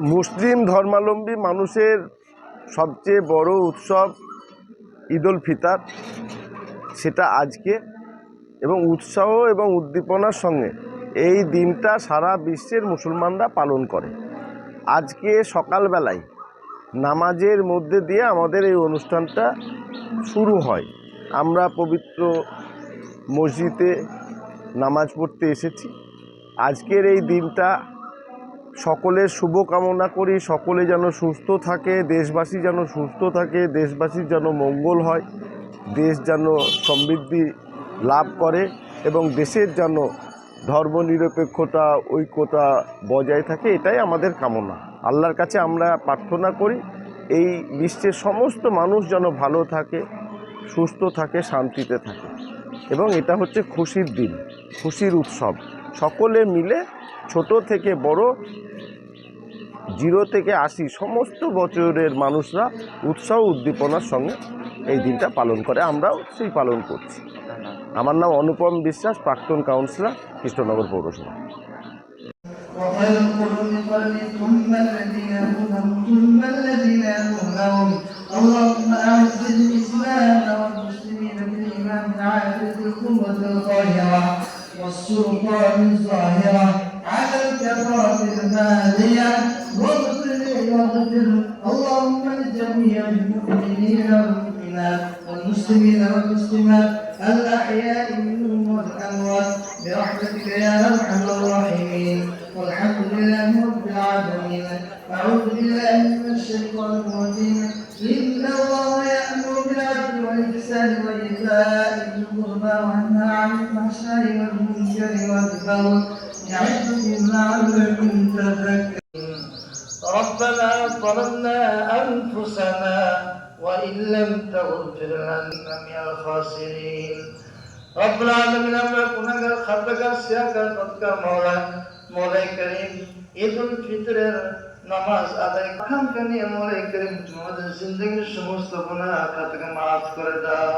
মুসলিম ধর্মাবলম্বী মানুষের সবচেয়ে বড় উৎসব ঈদ উল ফিতর, সেটা আজকে। এবং উৎসাহ এবং উদ্দীপনার সঙ্গে এই দিনটা সারা বিশ্বের মুসলমানরা পালন করে। আজকে সকালবেলায় নামাজের মধ্যে দিয়ে আমাদের এই অনুষ্ঠানটা শুরু হয়। আমরা পবিত্র মসজিদে নামাজ পড়তে এসেছি। আজকের এই দিনটা সকলের শুভ কামনা করি, সকলে যেন সুস্থ থাকে, দেশবাসী যেন সুস্থ থাকে দেশবাসীর যেন মঙ্গল হয়, দেশ যেন সমৃদ্ধি লাভ করে এবং দেশের যেন ধর্মনিরপেক্ষতা, ঐক্যতা বজায় থাকে, এটাই আমাদের কামনা। আল্লাহর কাছে আমরা প্রার্থনা করি, এই বিশ্বের সমস্ত মানুষ যেন ভালো থাকে, সুস্থ থাকে, শান্তিতে থাকে এবং এটা হচ্ছে খুশির দিন, খুশির উৎসব। সকলে মিলে ছোট থেকে বড় জিরো থেকে আশি সমস্ত বছরের মানুষরা উৎসাহ উদ্দীপনার সঙ্গে এই দিনটা পালন করে, আমরাও সেই পালন করছি। আমার নাম অনুপম বিশ্বাস, প্রাক্তন কাউন্সিলর কৃষ্ণনগর পৌরসভা। المؤمنين والمؤمنات والمسلمين والمسلمات الأحياء منهم والأموات برحمتك يا أرحم الراحمين. والحمد لله رب العالمين. أعوذ بالله من الشيطان الرجيم. إن الله يأمر بالعدل والإحسان وإيتاء ذي القربى وينهى عن الفحشاء والمنكر والبغي يعظكم لعلكم تذكرون. ربنا ظلمنا أنفسنا وإن لم تغفر لنا من الخاسرين رب العالمين আমরা গুনাহগার খাতাগার সিয়াগার বদকার মওলা মওলাই করিম ঈদ উল ফিতরের নামাজ আদায় আকাঙ্ক্ষা নিয়ে মওলাই করিম তোমাদের জিন্দগির সমস্ত গুনাহ খাতাকে মাফ করে দাও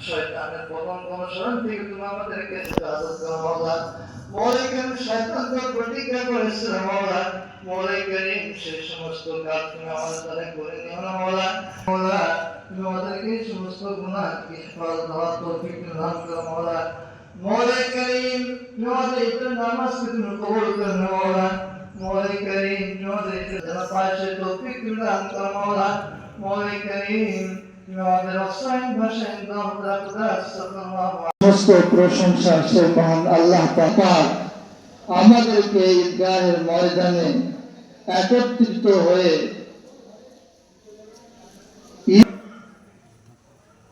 শয়তানের প্রথম অনুসরণ থেকে তুমি আমাদেরকে হেফাজত করো মাওলা মৌলিকের শয়তান তো প্রতিজ্ঞা করেছিল মাওলা মৌলিকের সেই সমস্ত কাজ তুমি আমাদের দ্বারা করে নিও না মাওলা মাওলা তুমি আমাদেরকে সমস্ত গুণা কি হেফাজত তৌফিক দান করো মাওলা মৌলিক নামাজ কবুল করো মাওলা মৌলিক সমস্ত প্রশংসা সেই আল্লাহ পাপা। আমাদেরকে এই ময়দানে একত্রিত হয়ে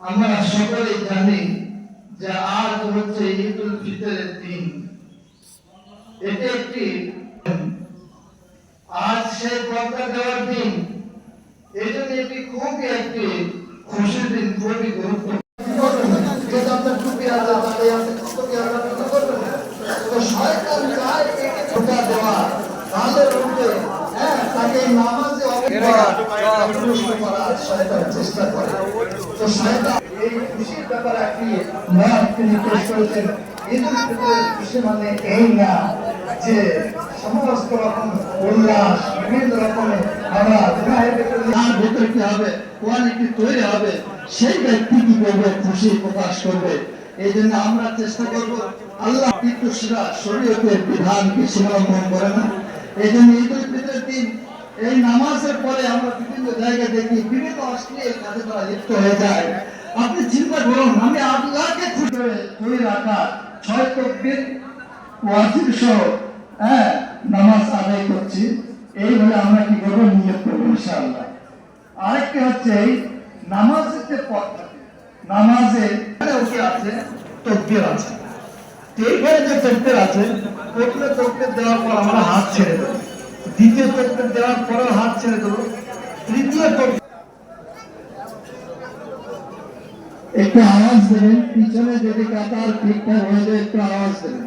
আমরা সকলে জানি যে আজ হচ্ছে ঈদ উল ফিতরের দিন। এটি একটি আজ সেই পর্দা দেওয়ার দিন। এই এটি খুবই একটি খুশির দিন খুবই আপনি আপনি চেষ্টা করে তো শয়তান এই খুশির ব্যাপারে একটি মত তিনি পেশ করেছেন খুশি মানে এই না যে সমস্ত রকম উল্লাস, বিভিন্ন রকমের আমরা বিবাহের ভেতরে কি হবে কোয়ালিটি তৈরি হবে, সেই ব্যক্তি কি করবে, খুশি প্রকাশ করবে। এই জন্য আমরা চেষ্টা করব, আল্লাহ কিন্তু সেটা শরীয়তের বিধানকে সীমালঙ্ঘন করে না। এই জন্য ঈদুল ফিতরের দিন, এই নামাজের পরে আমরা বিভিন্ন জায়গায় দেখি, বিভিন্ন অশ্লীল কাজে তারা লিপ্ত হয়ে যায়। আপনি চিন্তা করুন, আমি আল্লাহকে খুশি করে তৈরি রাখা ছয় তকবির ওয়াজিব সহ হ্যাঁ নামাজ আদায় করছি। এইভাবে আমরা কি করব? নিয়োগ করব আরেকটি হচ্ছে এই নামাজের যে পথ নামাজে কি আছে আছে। এইখানে যে আছে, প্রথমে দেওয়ার পর আমরা হাত ছেড়ে দেবো। দ্বিতীয় তকবির দেওয়ার পরেও হাত ছেড়ে দেবো। তৃতীয় একটু আওয়াজ দেবেন, পিছনে যদি কাতার ঠিকঠাক হয়ে যায় একটু আওয়াজ দেবেন।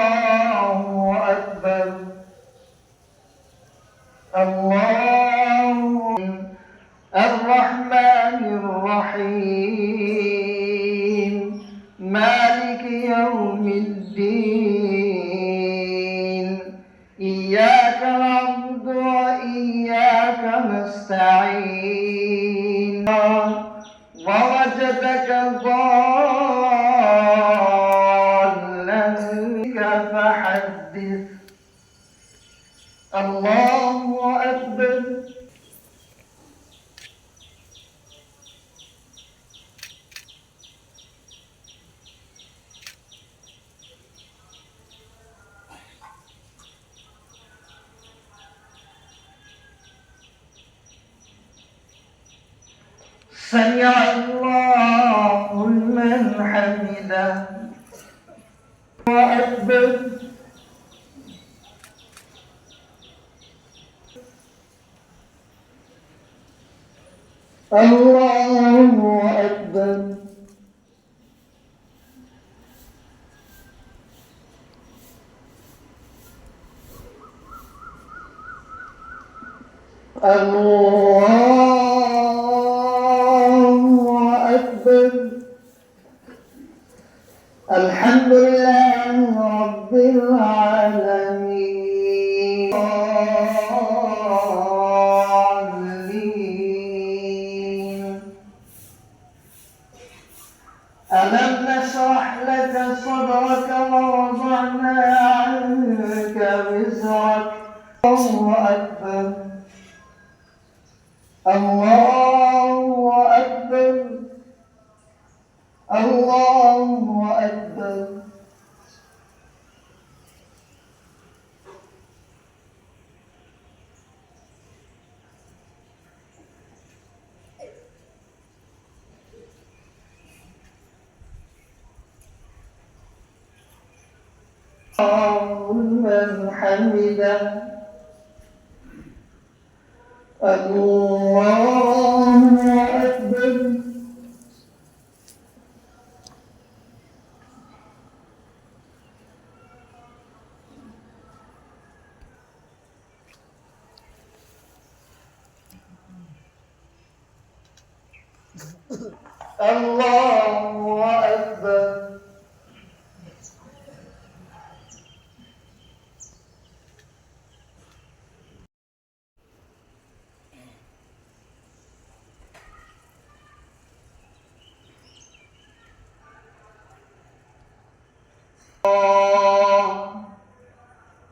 سمع الله لمن حمده. وأكبر الله أكبر. الله الله أكبر الله أكبر الله أكبر من حمده الله أكبر. الله أكبر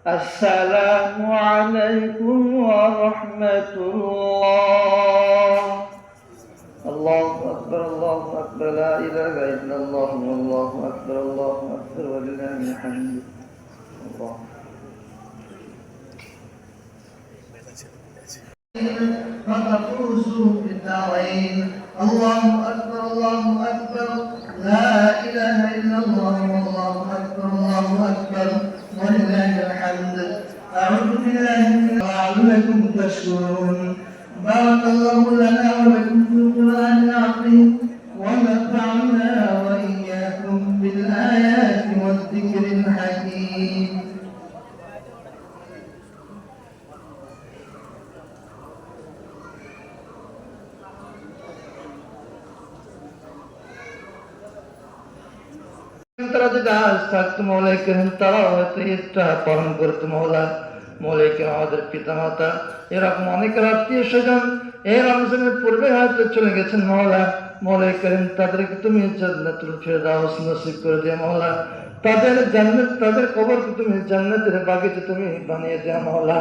السلام عليكم ورحمة الله. الله أكبر الله أكبر. لا إله إلا الله والله أكبر الله أكبر ولله الحمد. الله. فتفوزوا بالدارين. الله أكبر الله أكبر. لا إله إلا الله والله أكبر الله أكبر ولله الحمد. أعوذ بالله من لعلكم تشكرون. بارك الله لنا ولكم في القرآن العظيم ونفعنا وإياكم بالآيات والذكر الحكيم. তারা তুমি জান্নাতুল তাদের জান্নাত তাদের কবরকে তুমি জান্নাতের বাগিচে তুমি বানিয়ে দেওয়া মৌলা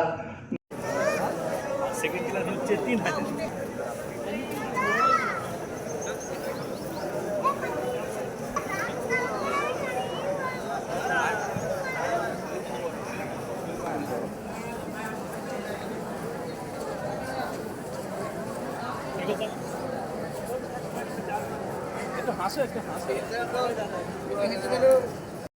একটু হাসো একটু হাসো